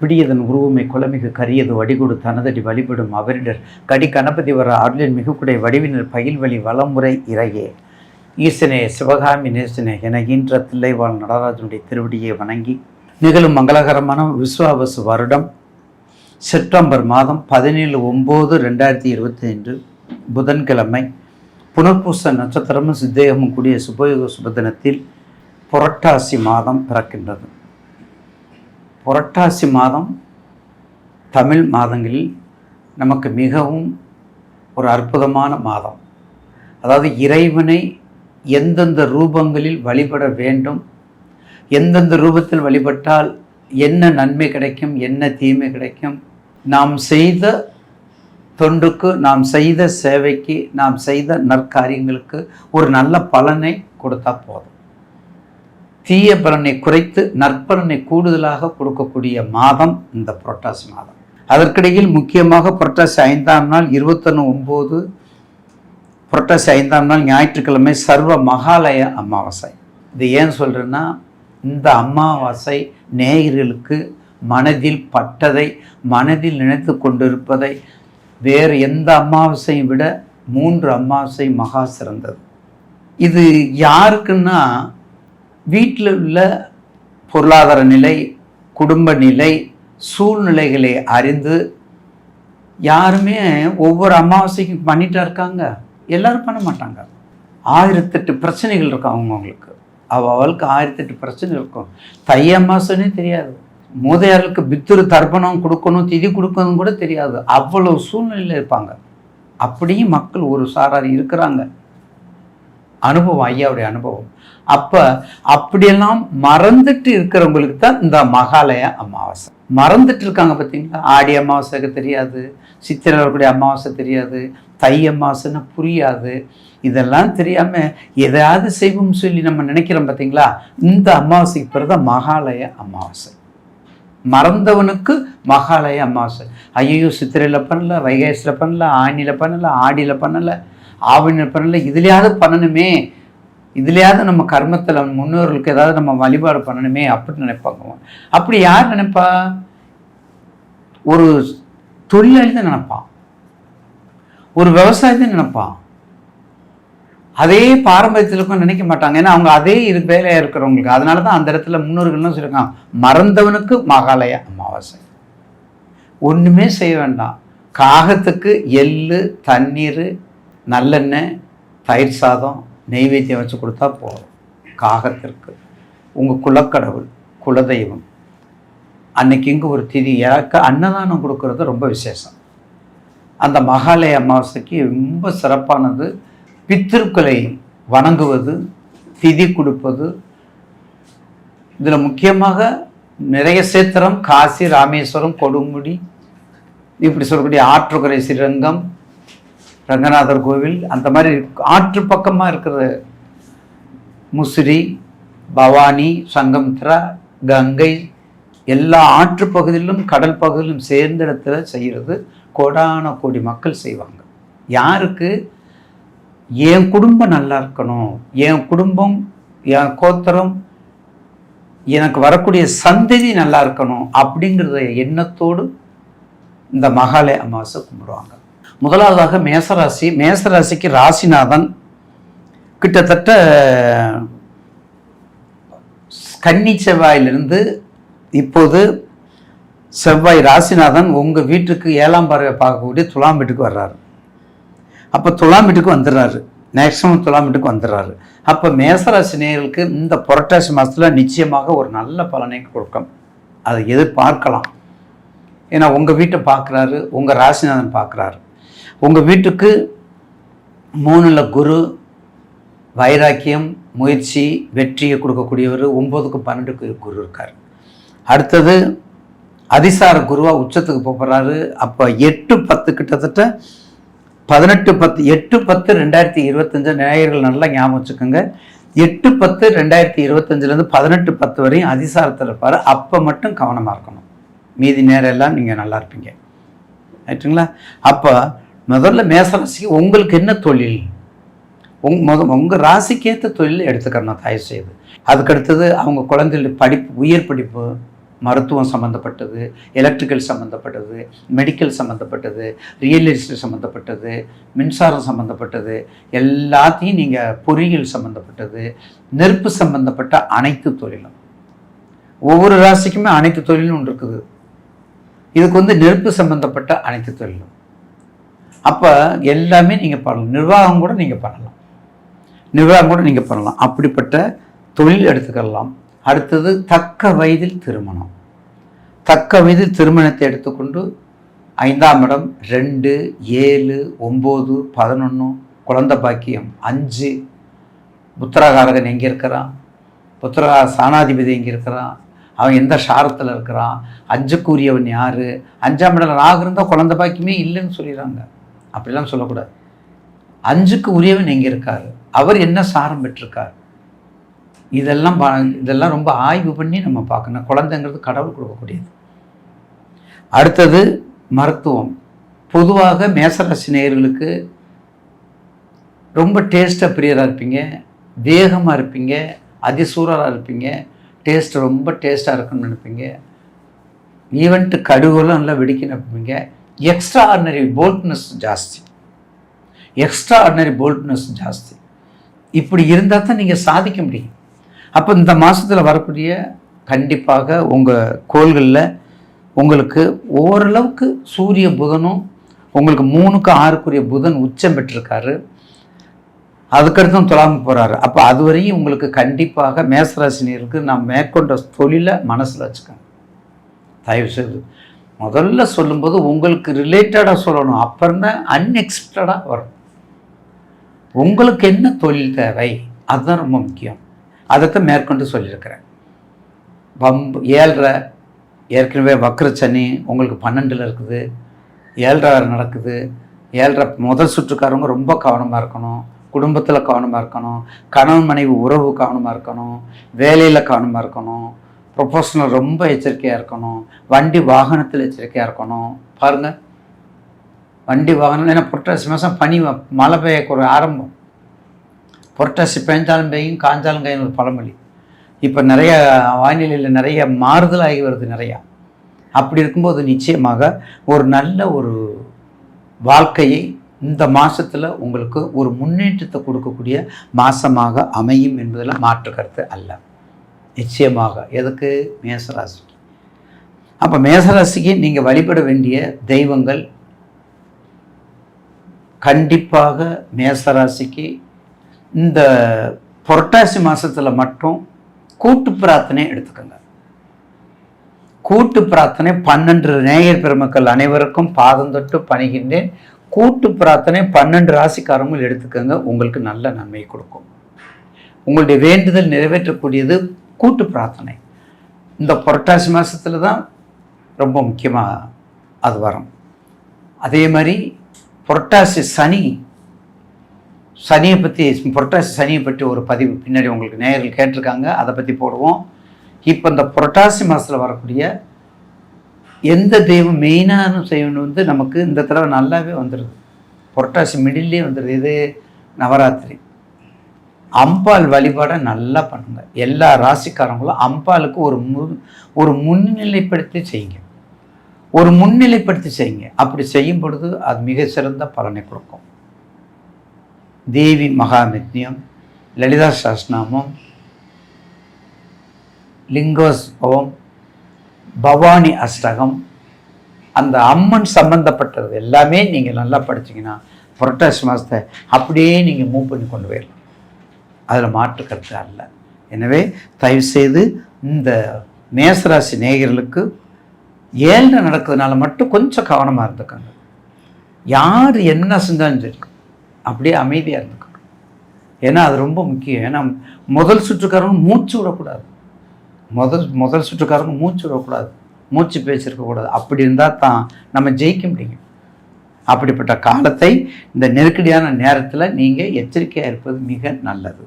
பிடியதன் உருவமை குலமிகு கரியது வடிகொடு தனதடி வழிபடும் அவரிடர் கடி கணபதி வர அருளின் மிகுக்குடை வடிவினர் பயில்வழி வளமுறை இறையே. ஈசனே சிவகாமி நேசனே என ஈன்ற தில்லைவாழ் நடராஜனுடைய திருவடியை வணங்கி நிகழும் மங்களகரமான விஸ்வாவசு வருடம் செப்டம்பர் மாதம் பதினேழு ஒம்பது ரெண்டாயிரத்தி இருபத்தி ஐந்து புதன்கிழமை புனர்பூச நட்சத்திரமும் சித்தேகமும் கூடிய சுபயோக சுபதினத்தில் புரட்டாசி மாதம் பிறக்கின்றது. புரட்டாசி மாதம் தமிழ் மாதங்களில் நமக்கு மிகவும் ஒரு அற்புதமான மாதம். அதாவது இறைவனை எந்தெந்த ரூபங்களில் வழிபட வேண்டும் எந்தெந்த ரூபத்தில் வழிபட்டால் என்ன நன்மை கிடைக்கும் என்ன தீமை கிடைக்கும் நாம் செய்த தொண்டுக்கு நாம் செய்த சேவைக்கு நாம் செய்த நற்காரியங்களுக்கு ஒரு நல்ல பலனை கொடுத்தா போதும். தீய பலனை குறைத்து நற்பலனை கூடுதலாக கொடுக்கக்கூடிய மாதம் இந்த புரட்டாசி மாதம். அதற்கிடையில் முக்கியமாக புரட்டாசி ஐந்தாம் நாள் இருபத்தொன்று ஒம்பது புரட்டாசி ஐந்தாம் நாள் ஞாயிற்றுக்கிழமை சர்வ மகாலய அமாவாசை. இது ஏன் சொல்கிறேன்னா இந்த அமாவாசை நேயர்களுக்கு மனதில் பட்டதை மனதில் நினைத்து கொண்டிருப்பதை வேறு எந்த அமாவாசையும் விட மூன்று அமாவாசை மகா சிறந்தது. இது யாருக்குன்னா வீட்டில் உள்ள பொருளாதார நிலை குடும்ப நிலை சூழ்நிலைகளை அறிந்து யாருமே ஒவ்வொரு அமாவாசைக்கும் பண்ணிகிட்டா இருக்காங்க. எல்லாரும் பண்ண மாட்டாங்க. ஆயிரத்தெட்டு பிரச்சனைகள் இருக்கும் அவங்கவுங்களுக்கு. அவளுக்கு ஆயிரத்தெட்டு பிரச்சனை இருக்கும். தை அமாவாசைனே தெரியாது. மூதையாளுக்கு பித்துரு தர்ப்பணம் கொடுக்கணும் திதி கொடுக்கணும் கூட தெரியாது. அவ்வளோ சூழ்நிலையில் இருப்பாங்க. அப்படியும் மக்கள் ஒரு சாரார் இருக்கிறாங்க. அனுபவம் ஐயாவுடைய அனுபவம். அப்போ அப்படியெல்லாம் மறந்துட்டு இருக்கிறவங்களுக்கு தான் இந்த மகாலய அமாவாசை. மறந்துட்டு இருக்காங்க பார்த்தீங்களா ஆடி அமாவாசைக்கு தெரியாது சித்திரை வரக்கூடிய அமாவாசை தெரியாது தை அமாவாசைன்னு புரியாது. இதெல்லாம் தெரியாமல் எதையாவது செய்வோம்னு சொல்லி நம்ம நினைக்கிறோம் பார்த்தீங்களா இந்த அமாவாசைக்கு பிறகு தான் மகாலய அமாவாசை. மறந்தவனுக்கு மகாலய அமாவாசை. ஐயோ சித்திரையில் பண்ணல வைகாசியில் பண்ணல ஆணியில் பண்ணல ஆடியில் பண்ணலை. ஆவின பண்ணல இதுலையாவது பண்ணணுமே இதுலையாவது நம்ம கர்மத்தில் முன்னோர்களுக்கு ஏதாவது நம்ம வழிபாடு பண்ணணுமே அப்படின்னு நினைப்பாங்க. அப்படி யார் நினைப்பா? ஒரு தொழிலாளி தான் நினைப்பான் ஒரு விவசாயி தான் நினைப்பான் அதே பாரம்பரியத்திலுக்கும் நினைக்க மாட்டாங்க. ஏன்னா அவங்க அதே இரு வேலையாக இருக்கிறவங்களுக்கு. அதனால தான் அந்த இடத்துல முன்னோர்கள்லாம் சொல்லியிருக்காங்க மறந்தவனுக்கு மகாலய அமாவாசை. ஒன்றுமே செய்ய வேண்டாம். காகத்துக்கு எள்ளு தண்ணீர் நல்லெண்ணெய் தயிர் சாதம் நெய்வேத்தியம் வச்சு கொடுத்தா போதும். காகத்திற்கு. உங்கள் குலக்கடவுள் குலதெய்வம். அன்னைக்கு இங்கே ஒரு திதி இறக்க அன்னதானம் கொடுக்கறது ரொம்ப விசேஷம். அந்த மகாலய அமாவாசைக்கு ரொம்ப சிறப்பானது. பித்திருக்களை வணங்குவது திதி கொடுப்பது. இதில் முக்கியமாக நிறைய சேத்திரம் காசி ராமேஸ்வரம் கொடுமுடி இப்படி சொல்லக்கூடிய ஆற்றுக்கரை ஸ்ரீரங்கம் ரங்கநாதர் கோவில் அந்த மாதிரி ஆற்று பக்கமாக இருக்கிற முசிறி பவானி சங்கமித்ரா கங்கை எல்லா ஆற்று பகுதியிலும் கடல் பகுதியிலும் சேர்ந்த இடத்துல செய்கிறது கோடான கோடி மக்கள் செய்வாங்க. யாருக்கு? என் குடும்பம் நல்லா இருக்கணும். என் குடும்பம் என் கோத்தரம் எனக்கு வரக்கூடிய சந்ததி நல்லா இருக்கணும் அப்படிங்கிறத எண்ணத்தோடு இந்த மகாலய அமாவாசை கும்பிடுவாங்க. முதலாவதாக மேசராசி. மேசராசிக்கு ராசிநாதன். கிட்டத்தட்ட கன்னி செவ்வாயிலிருந்து இப்போது செவ்வாய் ராசிநாதன் உங்கள் வீட்டுக்கு ஏழாம் பார்வை பார்க்கக்கூடிய துலாம் வீட்டுக்கு வர்றாரு. அப்போ துலாம் வீட்டுக்கு வந்துடுறாரு. மேக்ஸிமம் துலாம் வீட்டுக்கு வந்துடுறாரு. அப்போ மேசராசி நேர்களுக்கு இந்த புரட்டாசி மாதத்தில் நிச்சயமாக ஒரு நல்ல பலனை கொடுக்கும். அதை எதிர்பார்க்கலாம். ஏன்னா உங்கள் வீட்டை பார்க்குறாரு உங்கள் ராசிநாதன் பார்க்குறாரு. உங்கள் வீட்டுக்கு மூணில் குரு வைராக்கியம் முயற்சி வெற்றியை கொடுக்கக்கூடியவர் ஒம்போதுக்கு பன்னெண்டுக்கு குரு இருக்கார். அடுத்தது அதிசார குருவாக உச்சத்துக்கு போகிறாரு அப்போ எட்டு பத்து கிட்டத்தட்ட பதினெட்டு பத்து எட்டு பத்து ரெண்டாயிரத்தி இருபத்தஞ்சு நேயர்கள் நல்லா ஞாபகம் வச்சுக்கோங்க. எட்டு பத்து ரெண்டாயிரத்தி இருபத்தஞ்சிலேருந்து பதினெட்டு பத்து வரையும் அதிசாரத்தில் இருப்பார். அப்போ மட்டும் கவனமாக இருக்கணும். மீதி நேரம் எல்லாம் நீங்கள் நல்லா இருப்பீங்க. ரைட்டுங்களா? அப்போ முதல்ல மேசராசிக்கு உங்களுக்கு என்ன தொழில்? உங் முத உங்கள் ராசிக்கேற்ற தொழில் எடுத்துக்கிறணும் தயவு செய்து. அதுக்கடுத்தது அவங்க குழந்தைகள் படிப்பு உயர் படிப்பு மருத்துவம் சம்மந்தப்பட்டது எலக்ட்ரிக்கல் சம்மந்தப்பட்டது மெடிக்கல் சம்மந்தப்பட்டது ரியல் எஸ்டேட் சம்மந்தப்பட்டது மின்சாரம் சம்மந்தப்பட்டது எல்லாத்தையும் நீங்கள் பொறியியல் சம்மந்தப்பட்டது நெருப்பு சம்மந்தப்பட்ட அனைத்து தொழிலும். ஒவ்வொரு ராசிக்குமே அனைத்து தொழிலும் ஒன்று இருக்குது. இதுக்கு வந்து நெருப்பு சம்மந்தப்பட்ட அனைத்து தொழிலும். அப்போ எல்லாமே நீங்கள் பண்ணலாம். நிர்வாகம் கூட நீங்கள் பண்ணலாம். நிர்வாகம் கூட நீங்கள் பண்ணலாம். அப்படிப்பட்ட தொழில் எடுத்துக்கலாம். அடுத்தது தக்க வயதில் திருமணம். தக்க வயதில் திருமணத்தை எடுத்துக்கொண்டு ஐந்தாம் இடம் ரெண்டு ஏழு ஒம்பது பதினொன்று குழந்த பாக்கியம் அஞ்சு. புத்திரகாரகன் எங்கே இருக்கிறான்? புத்திரகா சாணாதிபதி எங்கே இருக்கிறான்? அவன் எந்த சாரத்தில் இருக்கிறான்? அஞ்சுக்குரியவன் யார்? அஞ்சாம் இடம் ராகு இருந்தால் குழந்த பாக்கியமே இல்லைன்னு சொல்லிடுறாங்க. அப்படிலாம் சொல்லக்கூடாது. அஞ்சுக்கு உரியவன் எங்கே இருக்கார்? அவர் என்ன சாரம் பெற்றிருக்கார்? இதெல்லாம் பா இதெல்லாம் ரொம்ப ஆய்வு பண்ணி நம்ம பார்க்கணும். குழந்தைங்கிறது கடவுள் கொடுக்கக்கூடியது. அடுத்தது மருத்துவம். பொதுவாக மேசராசி நேயர்களுக்கு ரொம்ப டேஸ்ட்டாக பிரியராக இருப்பீங்க. வேகமாக இருப்பீங்க. அதிசூரராக இருப்பீங்க. டேஸ்ட் ரொம்ப டேஸ்ட்டாக இருக்குன்னு நினைப்பீங்க. ஈவெண்ட்டு கடுகுலாம் நல்லா வெடிக்க நினைப்பீங்க. எக்ஸ்ட்ரா ஆர்டினரி போல்ட்னஸ் ஜாஸ்தி. எக்ஸ்ட்ரா ஆர்டினரி போல்ட்னஸ் ஜாஸ்தி. இப்படி இருந்தால் தான் நீங்கள் சாதிக்க முடியும். அப்போ இந்த மாதத்தில் வரக்கூடிய கண்டிப்பாக உங்கள் கோள்களில் உங்களுக்கு ஓரளவுக்கு சூரிய புதனும் உங்களுக்கு மூணுக்கு ஆறுக்குரிய புதன் உச்சம் பெற்றிருக்காரு. அதுக்கடுத்தும் துலாம போகிறாரு அப்போ அது வரையும் உங்களுக்கு கண்டிப்பாக மேசராசினியருக்கு நான் மேற்கொண்ட தொழிலை மனசில் வச்சுக்கேன் தயவு செய்து. முதல்ல சொல்லும்போது உங்களுக்கு ரிலேட்டடாக சொல்லணும். அப்புறம் தான் அன்எக்ஸ்பெக்டடாக வரும். உங்களுக்கு என்ன தொழில் தேவை? அதுதான் ரொம்ப முக்கியம். அதைத்தான் மேற்கொண்டு சொல்லியிருக்கிறேன். பம்பு ஏழரை ஏற்கனவே வக்ரச்சனி உங்களுக்கு பன்னெண்டில் இருக்குது. ஏழ்ரை நடக்குது. ஏழ்ரை முதல் சுற்றுக்காரவங்க ரொம்ப கவனமாக இருக்கணும். குடும்பத்தில் கவனமாக இருக்கணும். கணவன் மனைவி உறவு கவனமாக இருக்கணும். வேலையில் கவனமாக இருக்கணும். ப்ரொஃபஷனல் ரொம்ப எச்சரிக்கையாக இருக்கணும். வண்டி வாகனத்தில் எச்சரிக்கையாக இருக்கணும். பாருங்கள் வண்டி வாகனம் ஏன்னா புரட்டாசி மாதம் பனி மழை பெய்யக்கூடிய ஆரம்பம். புரட்டாசி பெஞ்சாலும் பெய்யும் காஞ்சாலும் கையும் ஒரு பழமொழி. இப்போ நிறைய வானிலையில் நிறைய மாறுதல் ஆகி வருது நிறையா. அப்படி இருக்கும்போது நிச்சயமாக ஒரு நல்ல ஒரு வாழ்க்கையை இந்த மாதத்தில் உங்களுக்கு ஒரு முன்னேற்றத்தை கொடுக்கக்கூடிய மாதமாக அமையும் என்பதில் மாற்று கருத்து அல்ல. நிச்சயமாக. எதுக்கு? மேசராசிக்கு. அப்போ மேசராசிக்கு நீங்கள் வழிபட வேண்டிய தெய்வங்கள் கண்டிப்பாக மேசராசிக்கு. இந்த புரட்டாசி மாதத்தில் மட்டும் கூட்டு பிரார்த்தனை எடுத்துக்கோங்க. கூட்டு பிரார்த்தனை பன்னெண்டு நேயர் பெருமக்கள் அனைவருக்கும் பாதம் தொட்டு பணிகின்றேன். கூட்டு பிரார்த்தனை பன்னெண்டு ராசிக்காரங்கள் எடுத்துக்கோங்க. உங்களுக்கு நல்ல நன்மை கொடுக்கும். உங்களுடைய வேண்டுதல் நிறைவேற்றக்கூடியது கூட்டு பிரார்த்தனை. இந்த புரட்டாசி மாதத்தில் தான் ரொம்ப முக்கியமாக அது வரும். அதே மாதிரி புரட்டாசி சனி சனியை பற்றி புரட்டாசி சனியை பற்றி ஒரு பதிவு பின்னாடி உங்களுக்கு நேயர்கள் கேட்டிருக்காங்க. அதை பற்றி போடுவோம். இப்போ இந்த புரட்டாசி மாதத்தில் வரக்கூடிய எந்த தெய்வம் மெயினான செய்யணும் வந்து நமக்கு இந்த தடவை நல்லாவே வந்துடுது புரட்டாசி மிடில்லே வந்துடுது இது நவராத்திரி. அம்பாள் வழிபாடை நல்லா பண்ணுங்க. எல்லா ராசிக்காரங்களும் அம்பாளுக்கு ஒரு மு ஒரு முன்னிலைப்படுத்தி செய்யுங்க. ஒரு முன்னிலைப்படுத்தி செய்யுங்க. அப்படி செய்யும் பொழுது அது மிக சிறந்த பலனை கொடுக்கும். தேவி மகாமித்யம் லலிதா சாஸ்நாமம் லிங்கோஸ்பவம் பவானி அஷ்டகம் அந்த அம்மன் சம்பந்தப்பட்டது எல்லாமே நீங்கள் நல்லா படிச்சீங்கன்னா புரட்டாசி மாதத்தை அப்படியே நீங்கள் மூவ் பண்ணி கொண்டு போயிடலாம். அதில் மாற்று கருத்து அல்ல. எனவே தயவுசெய்து இந்த மேசராசி நேயர்களுக்கு ஏழு நடக்கிறதுனால மட்டும் கொஞ்சம் கவனமாக இருந்துக்கோங்க. யார் என்ன செஞ்சாலும் சரி அப்படியே அமைதியாக இருந்துக்கணும் ஏன்னா அது ரொம்ப முக்கியம். ஏன்னா முதல் சுற்றுக்காரங்க மூச்சு விடக்கூடாது. முதல் முதல் சுற்றுக்காரங்க மூச்சு விடக்கூடாது. மூச்சு பேச்சிருக்கக்கூடாது அப்படி இருந்தால் தான் நம்ம ஜெயிக்க முடியும். அப்படிப்பட்ட காலத்தை இந்த நெருக்கடியான நேரத்தில் நீங்கள் எச்சரிக்கையாக இருப்பது மிக நல்லது.